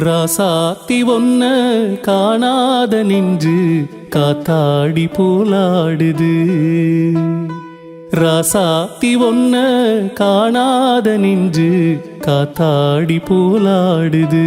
ராசாத்தி ஒன்ன காணாத நின்று காத்தாடி போலாடுது. ராசாத்தி ஒன்ன காணாத நின்று காத்தாடி போலாடுது.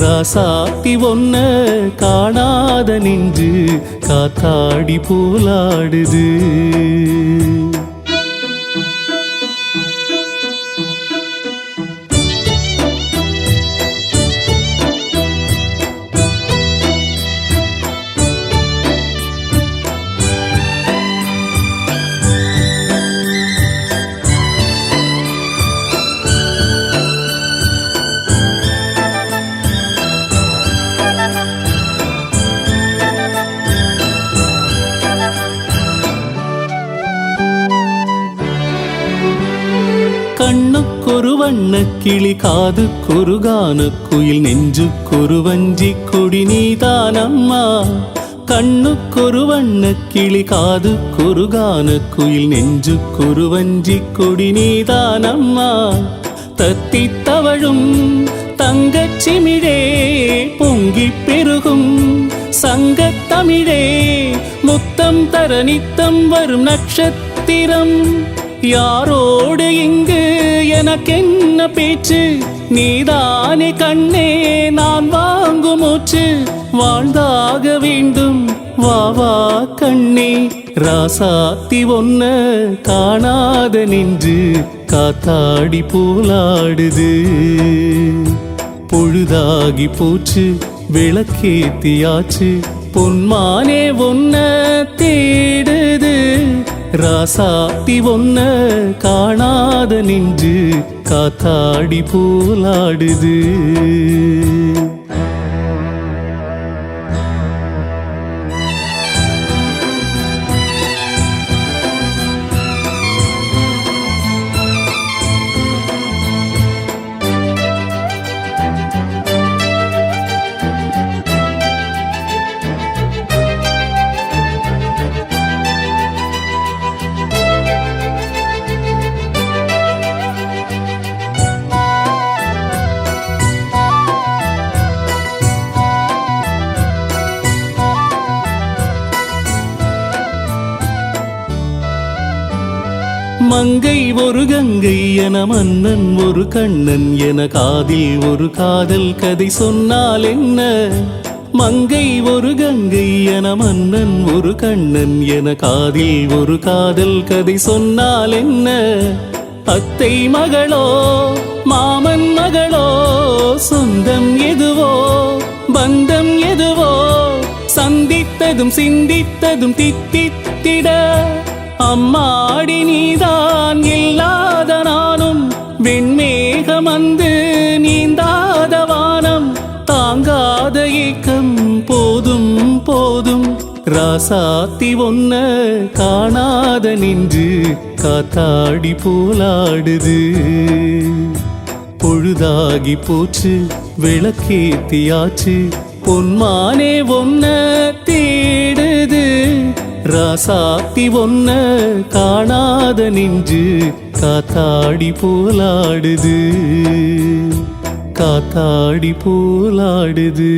ராசாத்தி ஒன்ன காணாத நின்று காத்தாடி போலாடுது. கண்ணுக்கொரு வண்ண கிளி காதுக்கொரு கானக்குயில் நெஞ்சுக்கொரு வஞ்சி கொடி நீதானம்மா. கண்ணுக்கொரு வண்ண கிளி காதுக்கொரு கானக்குயில் நெஞ்சுக்கொரு வஞ்சி கொடி நீதானம்மா. தத்தி தவழும் தங்கச்சிமிழே பொங்கி பெருகும் சங்கத்தமிழே முத்தம் தர நித்தம் வரும் நட்சத்திரம். யாரோடு இங்கு எனக்கென்ன பேச்சு? நீதானே கண்ணே நான் வாங்கும் மூச்சு. வாழ்ந்தாக வேண்டும் வாவா கண்ணே. ராசாத்தி ஒன்ன காணாத நின்று காத்தாடி போலாடுது. பொழுதாகி போச்சு விளக்கேத்தியாச்சு. பொன்மானே ஒன்ன தேடுது. ராசாத்தி ஒன்ன காணாத நின்று காத்தாடி போலாடுது. மங்கை ஒரு கங்கை என மன்னன் ஒரு கண்ணன் என காதில் ஒரு காதல் கதை சொன்னால் என்ன? மங்கை ஒரு கங்கை என மன்னன் ஒரு கண்ணன் என காதில் ஒரு காதல் கதை சொன்னால் என்ன? அத்தை மகளோ மாமன் மகளோ சொந்தம் எதுவோ பந்தம் எதுவோ சந்தித்ததும் சிந்தித்ததும் தித்தித்திட அம்மாடி நீ ராசாத்தி ஒன்ன காணாத நின்று காத்தாடி போலாடுது. பொழுதாகி போச்சு விளக்கேத்தியாச்சு பொன்மானே ஒன்ன தேடுது. ராசாத்தி ஒன்ன காணாத நின்று காத்தாடி போலாடுது. காத்தாடி போலாடுது.